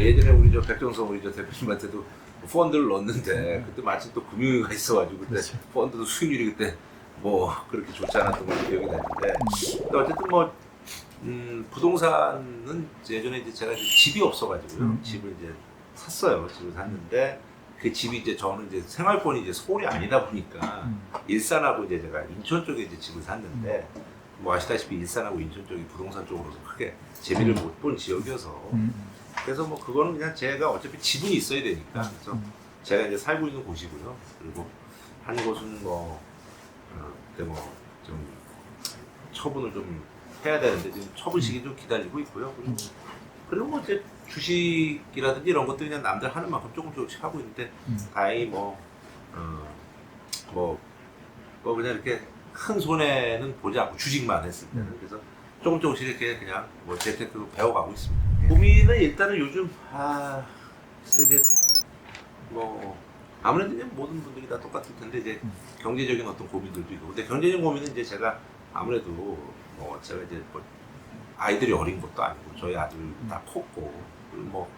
예전에 우리 저 백정성 우리 저 대표님한테도 펀드를 넣었는데 그때 마침 또 금융위가 있어가지고 그때 그렇죠. 펀드도 수익률이 그때 뭐 그렇게 좋지 않았던 걸로 기억이 나는데 근데 어쨌든 뭐 음, 부동산은 예전에 이제 제가 이제 집이 없어가지고요 음. 집을 이제 샀어요 집을 샀는데 그 집이 이제 저는 이제 생활권이 이제 서울이 아니다 보니까 음. 일산하고 이제 제가 인천 쪽에 이제 집을 샀는데 뭐 아시다시피 일산하고 인천 쪽이 부동산 쪽으로서 크게 재미를 못 본 지역이어서 음. 그래서 뭐 그거는 그냥 제가 어차피 지분이 있어야 되니까 그래서 음. 제가 이제 살고 있는 곳이고요 그리고 한 곳은 뭐 어, 그때 뭐 좀 처분을 좀 해야 되는데 지금 처분 시기 좀 기다리고 있고요 그리고 그리고 뭐 이제 주식이라든지 이런 것도 그냥 남들 하는 만큼 조금 조금씩 하고 있는데 음. 다행히 뭐, 어, 뭐, 뭐 그냥 이렇게 큰 손해는 보지 않고 주식만 했을 때는 그래서 조금 조금씩 이렇게 그냥 뭐 재테크 배워가고 있습니다. 고민은 일단은 요즘 아 글쎄 이제 뭐 아무래도 이제 모든 분들이 다 똑같을 텐데 이제 음. 경제적인 어떤 고민들도 있고. 근데 경제적인 고민은 이제 제가 아무래도 뭐 제가 이제 뭐 아이들이 어린 것도 아니고 저희 아들 다 컸고 그리고 뭐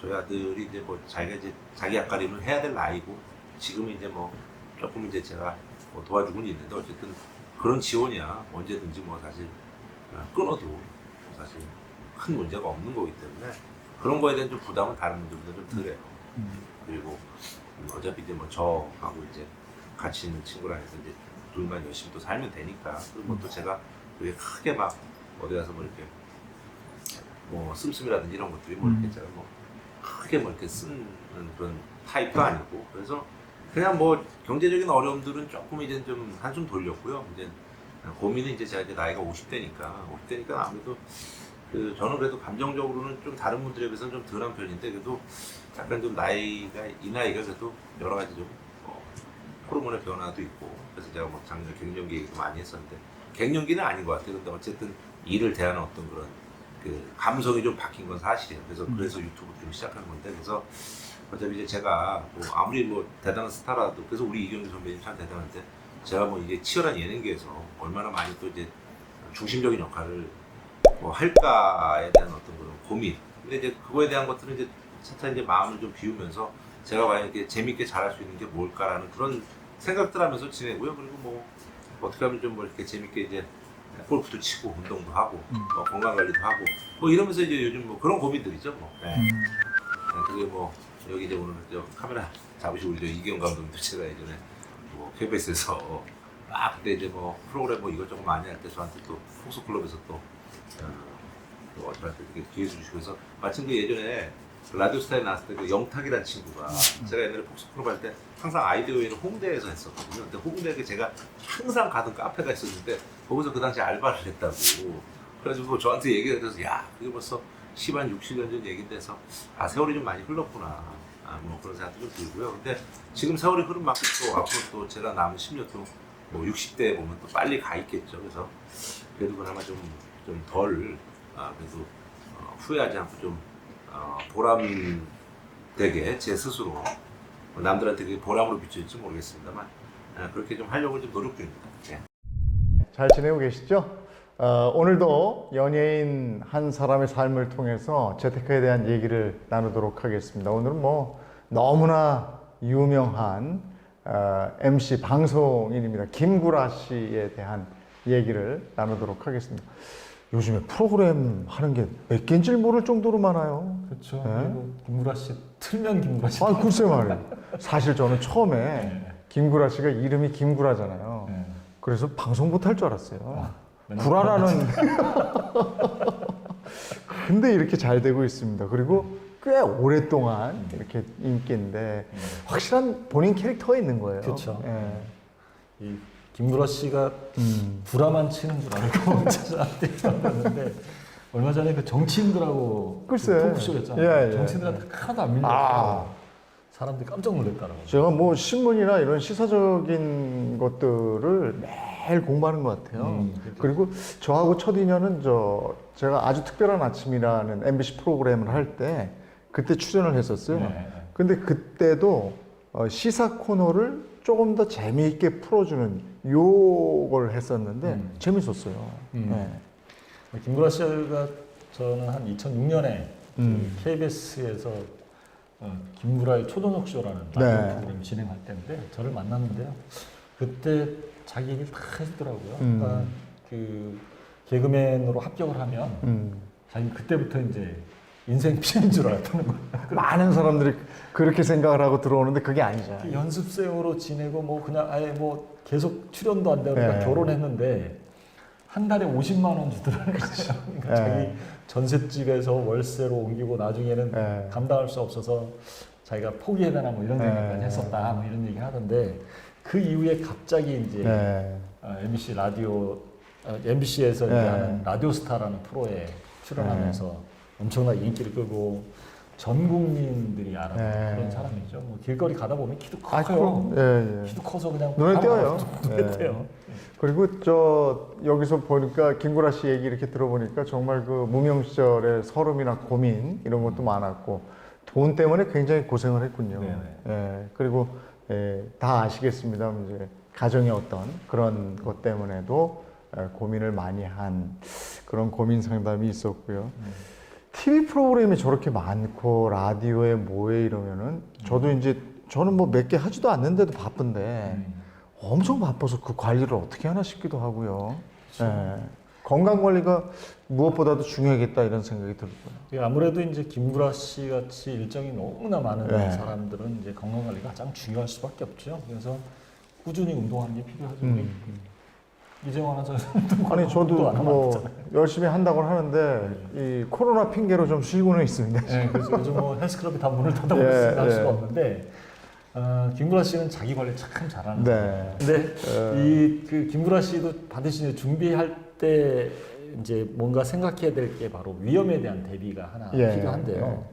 저희 아들이 이제 뭐 자기가 이제 자기 앞가림을 해야 될 나이고 지금은 이제 뭐 조금 이제 제가 뭐 도와주고는 있는데 어쨌든 그런 지원이야. 언제든지 뭐 사실 어, 끊어도 사실 큰 문제가 없는 거기 때문에 그런 거에 대한 좀 부담은 다른 분들보다 좀 덜해요. 음. 그리고 음, 어차피 이제 뭐 저하고 이제 같이 있는 친구랑 해서 이제 둘만 열심히 또 살면 되니까 그리고 뭐또 제가 그게 크게 막 어디 가서 뭐 이렇게 뭐 씀씀이라든지 이런 것들이 뭐 이렇게 음. 제가 뭐 크게 뭐 이렇게 쓰는 그런 타입도 아니고 그래서 그냥 뭐 경제적인 어려움들은 조금 이제 좀 한숨 돌렸고요 이제 고민은 이제 제가 이제 나이가 50대니까 50대니까 아무래도 그 저는 그래도 감정적으로는 좀 다른 분들에 비해서는 좀 덜한 편인데 그래도 약간 좀 나이가 이 나이가 그래도 여러 가지 좀 어, 호르몬의 변화도 있고 그래서 제가 뭐 작년 갱년기 얘기도 많이 했었는데 갱년기는 아닌 것 같아요. 근데 어쨌든 일을 대하는 어떤 그런 그 감성이 좀 바뀐 건 사실이에요. 그래서 음. 그래서 유튜브 좀 시작한 건데 그래서 어차피 이제 제가 뭐 아무리 뭐 대단한 스타라도 그래서 우리 이경규 선배님 참 대단한데 제가 뭐 이게 치열한 예능계에서 얼마나 많이 또 이제 중심적인 역할을 뭐 할까에 대한 어떤 그런 고민. 근데 이제 그거에 대한 것들은 이제 차차 이제 마음을 좀 비우면서 제가 과연 이렇게 재밌게 잘할 수 있는 게 뭘까라는 그런 생각들 하면서 지내고요. 그리고 뭐 어떻게 하면 좀 뭐 이렇게 재밌게 이제 골프도 치고 운동도 하고 음. 뭐 건강 관리도 하고 뭐 이러면서 이제 요즘 뭐 그런 고민들이죠. 뭐. 네. 음. 네, 그게 뭐 여기 이제 오늘 저 카메라 잡으시고 우리 저 이경 감독님도 제가 예전에 뭐 KBS에서 막 그때 이제 뭐 프로그램 뭐 이것저것 많이 할 때 저한테 또 폭스 클럽에서 또, 어, 또 저한테 이렇게 기회 주시고 해서. 마침 그 예전에 라디오 스타에 나왔을 때 그 영탁이라는 친구가 제가 옛날에 폭스 클럽 할때 항상 아이디어회는 홍대에서 했었거든요. 근데 홍대에 제가 항상 가던 카페가 있었는데 거기서 그 당시 알바를 했다고. 그래가지고 저한테 얘기를 해서 야 그게 벌써 10, 한 60년 전 얘기인데 해서 아 세월이 좀 많이 흘렀구나. 아, 뭐 그런 생각도 좀 들고요. 근데 지금 세월이 흐른 만큼 또 앞으로 또 제가 남은 10년 또뭐 60대에 보면 또 빨리 가 있겠죠. 그래서 그래도 그나마 좀 좀덜 아, 그래도 어, 후회하지 않고 좀 어, 보람되게 제 스스로 뭐 남들한테 그게 보람으로 비춰질지 모르겠습니다만 아, 그렇게 좀 하려고 좀 노력 중입니다 예. 잘 지내고 계시죠? 어, 오늘도 연예인 한 사람의 삶을 통해서 재테크에 대한 얘기를 나누도록 하겠습니다. 오늘은 뭐 너무나 유명한 어, MC 방송인입니다. 김구라 씨에 대한 얘기를 나누도록 하겠습니다. 요즘에 프로그램 하는 게 몇 개인지 모를 정도로 많아요. 그렇죠. 네. 그리고 김구라 씨 틀면 김구라 씨. 아, 글쎄 말이에요. 사실 저는 처음에 김구라 씨가 이름이 김구라잖아요. 네. 그래서 방송 못 할 줄 알았어요. 아, 구라라는. 근데 이렇게 잘 되고 있습니다. 그리고 꽤 오랫동안 이렇게 인기인데 확실한 본인 캐릭터가 있는 거예요. 그쵸. 예. 이 김구라 씨가 음. 구라만 치는 줄 알고 저한테 왔는데 얼마 전에 그 정치인들하고 글쎄. 그 토크쇼 했잖아요. 예, 예. 정치인들한테 하나도 안 밀려서 아. 사람들이 깜짝 놀랐다라고. 제가 뭐 신문이나 이런 시사적인 것들을 매일 공부하는 것 같아요. 음, 그렇죠. 그리고 저하고 첫 인연은 저 제가 아주 특별한 아침이라는 MBC 프로그램을 할 때 그때 출연을 했었어요. 네. 근데 그때도 어, 시사 코너를 조금 더 재미있게 풀어주는 요걸 했었는데 음. 재밌었어요. 음. 네. 김구라 씨가 저는 한 2006년에 음. KBS에서 어, 김구라의 초저녁 쇼라는 네. 프로그램 진행할 때인데 저를 만났는데요. 그때 자기 얘기를 다 해주더라고요. 음. 그러니까 그 개그맨으로 합격을 하면 음. 자기 그때부터 이제 인생 피해인 줄 알았다는 거예요. 많은 사람들이 그렇게 생각을 하고 들어오는데 그게 아니죠. 연습생으로 지내고 뭐 그냥 아예 뭐 계속 출연도 안 되고 그러니까 네. 결혼했는데 한 달에 50만 원 주더라고요. 그러니까 네. 자기 전셋집에서 월세로 옮기고 나중에는 네. 감당할 수 없어서 자기가 포기해야 되나 뭐 이런 네. 생각까지 했었다 뭐 이런 얘기 하던데 그 이후에 갑자기 이제 네. 어, MBC 라디오 어, MBC에서 네. 하는 라디오스타라는 프로에 출연하면서 엄청나게 인기를 끌고 전 국민들이 알아보는 네. 그런 사람이죠. 뭐 길거리 가다 보면 키도 아, 커요. 그럼, 예, 예. 키도 커서 그냥 눈에 다 띄어요. 눈에 네. 띄어요. 그리고 저 여기서 보니까 김구라 씨 얘기 이렇게 들어보니까 정말 그 무명 시절의 서름이나 고민 이런 것도 많았고 돈 때문에 굉장히 고생을 했군요. 네네. 예, 그리고 예, 다 아시겠습니다. 이제 가정의 어떤 그런 것 때문에도 예, 고민을 많이 한 그런 고민 상담이 있었고요. TV 프로그램이 저렇게 많고 라디오에 뭐해 이러면은 저도 이제 저는 뭐 몇 개 하지도 않는데도 바쁜데 음. 엄청 바빠서 그 관리를 어떻게 하나 싶기도 하고요. 예. 건강 관리가 무엇보다도 중요하겠다 이런 생각이 들고요. 예, 아무래도 이제 김구라 씨 같이 일정이 너무나 많은 네. 사람들은 이제 건강 관리가 가장 중요할 수밖에 없죠. 그래서 꾸준히 운동하는 게 필요하죠. 음. 우리 이재원 아나운서 아니 저도 뭐. 열심히 한다고 하는데 이 코로나 핑계로 좀 쉬고는 있습니다. 네, 그래서 요즘 뭐 헬스클럽이 다 문을 닫아고 예, 할 예. 수가 없는데 어, 김구라 씨는 자기 관리 참 잘하는 네. 근데 예. 이그 김구라 씨도 반드시 이제 준비할 때 이제 뭔가 생각해야 될 게 바로 위험에 대한 대비가 하나 예, 필요한데요.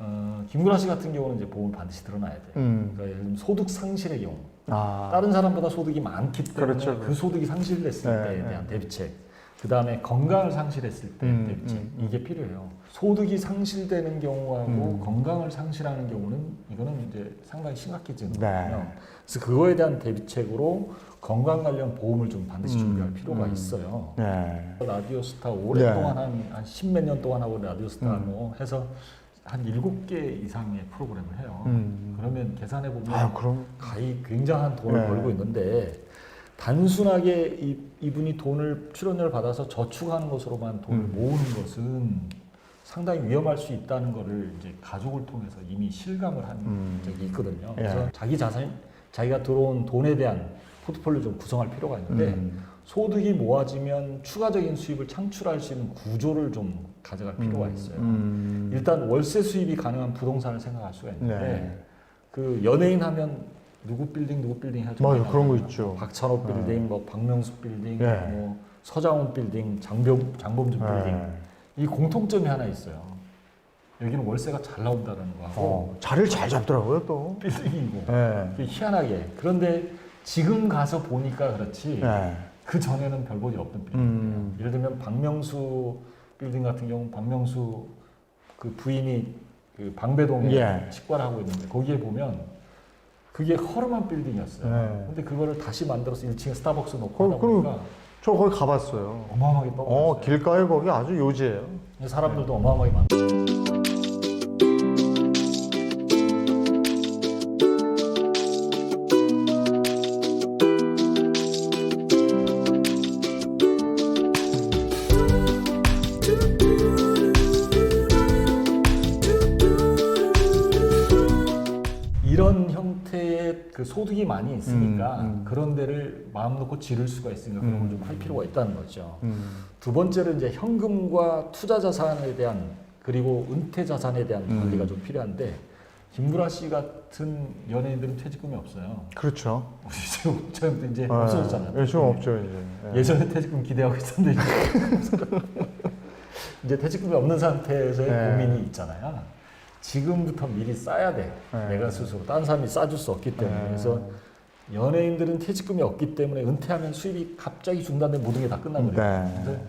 어, 김구라 씨 같은 경우는 이제 보험을 반드시 들어놔야 돼요. 음. 그러니까 예를 들면 소득 상실의 경우 아. 다른 사람보다 소득이 많기 때문에 그렇죠, 그 그렇죠. 소득이 상실됐을 네, 때에 네. 대한 대비책, 그 다음에 건강을 상실했을 때 음, 대비책 음, 이게 필요해요. 소득이 상실되는 경우하고 음. 건강을 상실하는 경우는 이거는 이제 상당히 심각해지는 네. 거거든요. 그래서 그거에 대한 대비책으로 건강 관련 보험을 좀 반드시 음, 준비할 필요가 음. 있어요. 네. 라디오 스타 오랫동안 네. 한, 한 십몇 년 동안 하고 라디오 스타 음. 뭐 해서 한 일곱 개 이상의 프로그램을 해요. 음. 그러면 계산해 보면 아 그럼 가히 굉장한 돈을 네. 벌고 있는데 단순하게 이, 이분이 돈을 출연료를 받아서 저축하는 것으로만 돈을 음. 모으는 것은 상당히 위험할 수 있다는 거를 이제 가족을 통해서 이미 실감을 한 음. 적이 있거든요. 예. 그래서 자기 자산, 자기가 들어온 돈에 대한 포트폴리오 좀 구성할 필요가 있는데 음. 소득이 모아지면 추가적인 수입을 창출할 수 있는 구조를 좀 가져갈 필요가 있어요. 음. 일단 월세 수입이 가능한 부동산을 생각할 수가 있는데 네. 그 연예인 하면 누구 빌딩 누구 빌딩 하죠. 맞아 그런 거 있죠. 박찬호 빌딩, 뭐 박명수 빌딩, 네. 뭐 서장훈 빌딩, 장병 장범준 빌딩 네. 이 공통점이 하나 있어요. 여기는 월세가 잘 나온다는 거하고 어, 자리를 잘 잡더라고요 또. 빌딩이고 네. 희한하게 그런데 지금 가서 보니까 그렇지 네. 그 전에는 별 볼이 없던 빌딩. 음. 예를 들면 박명수 빌딩 같은 경우 박명수 그 부인이 그 방배동에 예. 식과를 하고 있는데 거기에 보면 그게 허름한 빌딩이었어요. 네. 근데 그거를 다시 만들어서 1층에 스타벅스 놓고 거- 하다 그리고 보니까 저 거기 가봤어요. 어마어마하게 어 떠버렸어요. 길가에 거기 아주 요지예요. 사람들도 어마어마하게 많. 그 소득이 많이 있으니까 음, 음. 그런 데를 마음 놓고 지를 수가 있으니까 그런 걸 좀 할 필요가 있다는 거죠. 음. 두 번째로 이제 현금과 투자 자산에 대한 그리고 은퇴 자산에 대한 음. 관리가 좀 필요한데 김구라 씨 같은 연예인들은 퇴직금이 없어요. 그렇죠. 지금 저는 이제 없어졌잖아요. 예, 지금 없죠 이제. 예. 예전에 퇴직금 기대하고 있었는데 이제, 이제 퇴직금이 없는 상태에서의 네. 고민이 있잖아요. 지금부터 미리 싸야 돼. 네. 내가 스스로 다른 사람이 싸줄 수 없기 때문에 네. 그래서 연예인들은 퇴직금이 없기 때문에 은퇴하면 수입이 갑자기 중단되면 모든 게 다 끝나버려요. 네.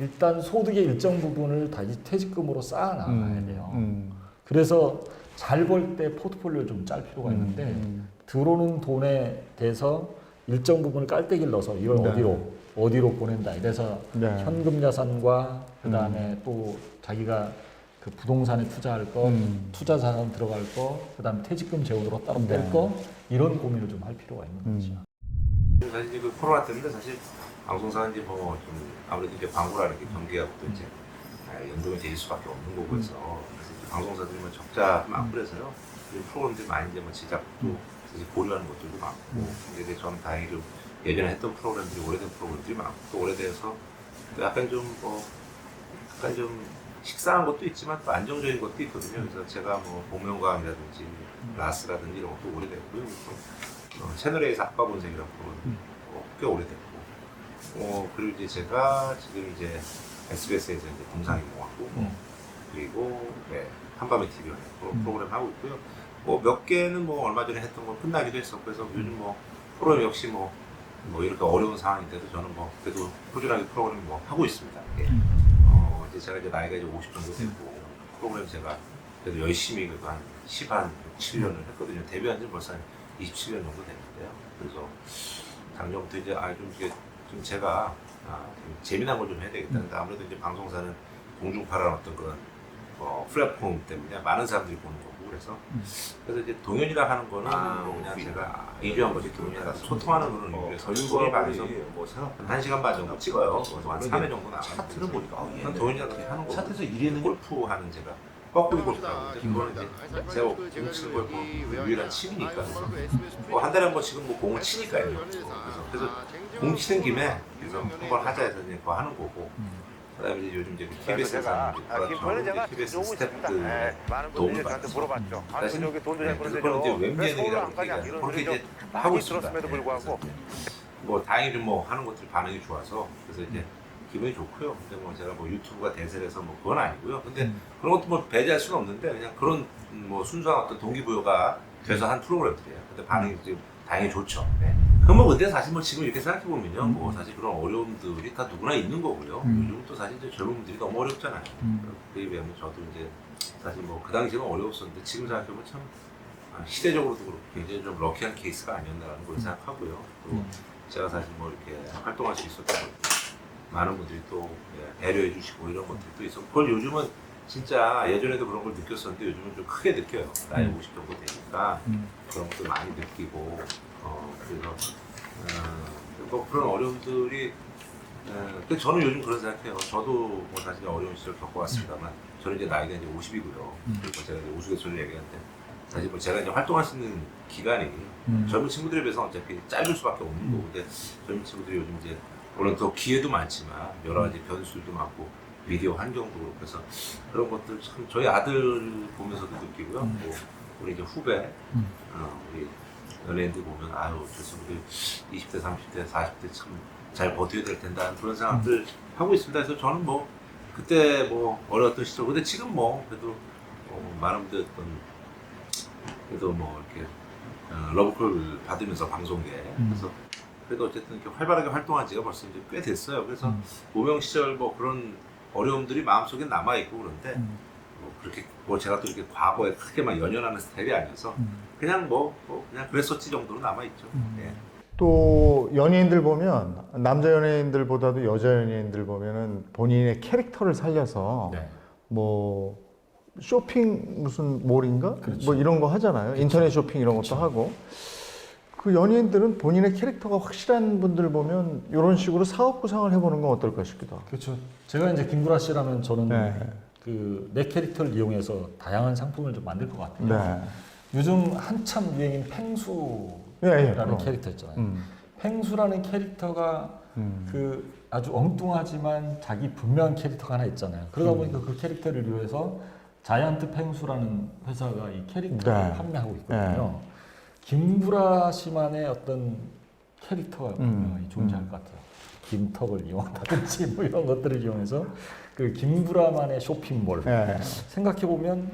일단 소득의 일정 부분을 다시 퇴직금으로 쌓아 나가야 음, 돼요. 음. 그래서 잘 벌 때 포트폴리오를 좀 짤 필요가 있는데 음. 들어오는 돈에 대해서 일정 부분을 깔때기를 넣어서 이걸 네. 어디로 어디로 보낸다. 이래서 네. 현금 자산과 그 다음에 또 자기가 그 부동산에 투자할 거, 음. 투자 자산 들어갈 거, 그다음 퇴직금 재원으로 따로 뺄 네. 거 이런 고민을 좀 할 필요가 있는 음. 거죠. 사실 이제 그 코로나 때문에 사실 방송사는 이제 뭐좀 아무래도 이제 광고라는 게 경계하고 또 이제 아, 연동이 될 수밖에 없는 거고 해서 그래서 이제 방송사들이 뭐 적자. 이런 프로그램들이 많이 이제 뭐 제작도 사실 고려하는 것들도 많고 근데 이제 저는 다행히 좀 예전에 했던 프로그램들이 오래된 프로그램들이 많고 또 오래돼서 또 약간 좀뭐 약간 좀 식상한 것도 있지만 또 안정적인 것도 있거든요. 그래서 제가 뭐 복면가왕이라든지 라스라든지 이런 것도 오래됐고요. 또 어, 채널A에서 아빠 본색이라고 프로그램 어, 꽤 오래됐고 어, 그리고 이제 제가 지금 이제 SBS에서 이제 공상인공하고 음. 그리고 네, 한밤의 TV를 음. 프로그램 하고 있고요. 뭐 몇 개는 뭐 얼마 전에 했던 건 끝나기도 했었고 그래서 요즘 뭐 프로그램 역시 뭐, 뭐 이렇게 어려운 상황인데도 저는 뭐 그래도 꾸준하게 프로그램 뭐 하고 있습니다. 예. 어, 이제 제가 이제 나이가 이제 50 정도 됐고 프로그램 제가 그래도 열심히 그래도 한 10, 한 7년을 했거든요. 데뷔한 지 벌써 한 27년 정도 됐는데요. 그래서 작년부터 이제 아좀 이게 좀 제가 아, 좀 재미난 걸 좀 해야 되겠다. 근데 아무래도 이제 방송사는 공중파라는 어떤 그런 어, 플랫폼 때문에 많은 사람들이 보는 거고 그래서. 그래서 이제 동현이라 하는 거는 뭐 그냥 제가 이주한 거지 동현이랑 소통하는 거는 어, 의미에서 소리 반에서 뭐 생각 한 시간 반 정도 찍어요. 그래서 한 3회 정도 나가요. 차트를 보니까. 어, 난 동현이랑 그렇게 하는 거. 차트에서 1위 했는 게 골프 하는 제가 뻐꾸기 골프라고 이제 제가 공 치는 걸뭐 유일한 취미니까. 그래서 뭐한 달에 한 번씩은 뭐 공을 치니까요. 그래서 그래서 공 치는 김에 그래서 한번 하자 해서 이제 그거 하는 거고. 그다음에 이제 요즘 이제 KBS에서 하는 아, 김포는 제가 너무 있습니다. 스태프들 네, 많은 도움을 분들이 저한테. 물어봤죠. 아니 여기 돈도 잘 네, 그래서 벌는데요. 그건 이제 얘기하는 이런 그렇게 이제 좀 하고 있습니다. 들었음에도 네, 불구하고 그래서 뭐 다행히 좀뭐 하는 것들이 반응이 좋아서 그래서 이제 기분이 좋고요. 근데 뭐 제가 뭐 유튜브가 대세라서 뭐 그건 아니고요. 근데 그런 것도 뭐 배제할 수는 없는데 그냥 그런 음, 뭐 순수한 어떤 동기부여가 돼서 한 프로그램들이에요. 근데 반응이 이제 다행히 좋죠. 네. 그럼 뭐 근데 사실 뭐 지금 이렇게 생각해 보면요, 뭐 사실 그런 어려움들이 다 누구나 있는 거고요. 음. 요즘 또 사실 이제 젊은 분들이 너무 어렵잖아요. 음. 그에 비하면 저도 이제 사실 뭐 그 당시에는 어려웠었는데 지금 생각해보면 참 아, 시대적으로도 그렇고 굉장히 좀 럭키한 케이스가 아니었나라는 걸 생각하고요. 또 제가 사실 뭐 이렇게 활동할 수 있었던 것도 많은 분들이 또 예, 배려해 주시고 이런 것들도 있었고 그걸 요즘은 진짜 예전에도 그런 걸 느꼈었는데 요즘은 좀 크게 느껴요. 나이 음. 50 정도 되니까 음. 그런 것도 많이 느끼고 어, 그래서 어, 뭐 그런 어려움들이 어, 근데 저는 요즘 그런 생각해요. 저도 뭐 사실 어려운 시절 겪어왔습니다만 저는 이제 나이가 이제 50이고요. 그리고 제가 이제 우스갯소리를 얘기하는데 사실 뭐 제가 이제 활동할 수 있는 기간이 음. 젊은 친구들에 비해서 어차피 짧을 수밖에 없는 거고 근데 젊은 친구들이 요즘 이제 물론 더 기회도 많지만 여러 가지 변수도 많고 미디어 환경도 그렇고 그래서 그런 것들 참 저희 아들 보면서도 느끼고요. 뭐 우리 이제 후배 음. 어, 우리 연예인들 보면 아유 저 친구들 20대 30대 40대 참 잘 버텨야 될 텐데 하는 그런 생각들 하고 있습니다. 그래서 저는 뭐 그때 뭐 어려웠던 시절 근데 지금 뭐 그래도 어, 많은 분들 어떤 그래도 뭐 이렇게 어, 러브콜 받으면서 방송계 음. 그래서 그래도 어쨌든 이렇게 활발하게 활동한 지가 벌써 이제 꽤 됐어요. 그래서 음. 무명 시절 뭐 그런 어려움들이 마음속에 남아 있고 그런데 음. 뭐 그렇게 뭐 제가 또 이렇게 과거에 크게 막 연연하는 스타일이 아니어서 그냥 뭐, 뭐 그냥 그랬었지 정도로 남아 있죠. 예. 또 연예인들 보면 남자 연예인들보다도 여자 연예인들 보면은 본인의 캐릭터를 살려서 네. 뭐 쇼핑 무슨 몰인가 그렇죠. 뭐 이런 거 하잖아요 인터넷 쇼핑 이런 것도 하고 그 연예인들은 본인의 캐릭터가 확실한 분들 보면 이런 식으로 사업 구상을 해보는 건 어떨까 싶기도 하고 그렇죠. 제가 이제 김구라 씨라면 저는 네. 그내 캐릭터를 이용해서 다양한 상품을 좀 만들 것 같아요. 네. 요즘 한참 유행인 펭수라는 예, 예. 캐릭터 있잖아요. 음, 펭수라는 캐릭터가 음. 그 아주 엉뚱하지만 자기 분명한 캐릭터가 하나 있잖아요. 그러다 음. 보니까 그 캐릭터를 위해서 자이언트 펭수라는 회사가 이 캐릭터를 네. 판매하고 있거든요. 김구라 씨만의 어떤 캐릭터가 음. 분명히 존재할 것 같아요. 김턱을 이용한다든지 뭐 이런 것들을 이용해서 그 김구라만의 쇼핑몰 예. 생각해 보면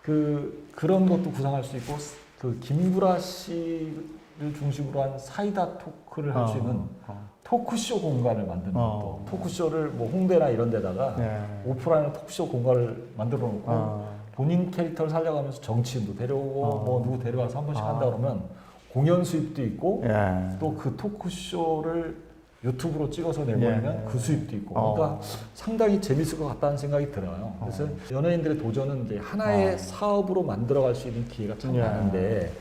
그 그런 것도 구상할 수 있고 그 김구라 씨를 중심으로 한 사이다 토크를 할수 있는 어, 토크쇼 공간을 만드는 어. 것도 토크쇼를 뭐 홍대나 이런 데다가 예. 오프라인 토크쇼 공간을 만들어 놓고 어. 본인 캐릭터를 살려가면서 정치인도 데려오고 어. 뭐 누구 데려와서 한 번씩 아. 한다 그러면 공연 수입도 있고 예. 또 그 토크쇼를 유튜브로 찍어서 내보내면 예. 그 수입도 있고 어. 그러니까 상당히 재밌을 것 같다는 생각이 들어요. 그래서 연예인들의 도전은 이제 하나의 어. 사업으로 만들어갈 수 있는 기회가 참 예. 많은데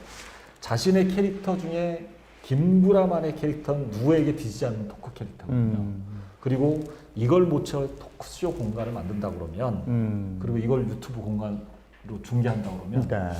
자신의 캐릭터 중에 김구라만의 캐릭터는 누구에게 뒤지지 않는 토크 캐릭터거든요. 음. 그리고 이걸 모쳐 토크쇼 공간을 만든다 그러면 음. 그리고 이걸 유튜브 공간으로 중계한다 그러면 네.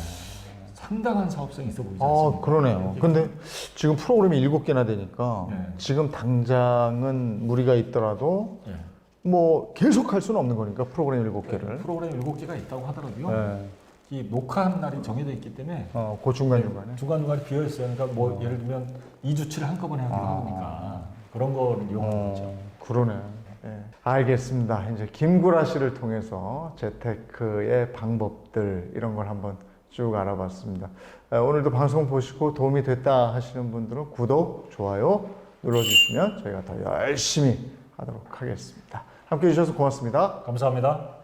상당한 사업성이 있어 보이지 아, 않습니까? 그러네요. 근데 지금 프로그램이 일곱 개나 되니까 네. 지금 당장은 무리가 있더라도 예. 뭐 계속 할 수는 없는 거니까 프로그램 일곱 개를. 프로그램 일곱 개가 있다고 하더라도요. 네. 이 녹화한 날이 정해져 있기 때문에 어, 그 중간 중간에. 중간 중간에 비어 있어요. 그러니까 뭐 어. 예를 들면 2주치를 한꺼번에 하기도 아. 하니까 그런 거를 이용하는 거죠. 어, 그러네. 예. 알겠습니다. 이제 김구라 씨를 통해서 재테크의 방법들 이런 걸 한번 쭉 알아봤습니다. 에, 오늘도 방송 보시고 도움이 됐다 하시는 분들은 구독, 좋아요 눌러주시면 저희가 더 열심히 하도록 하겠습니다. 함께 해주셔서 고맙습니다. 감사합니다.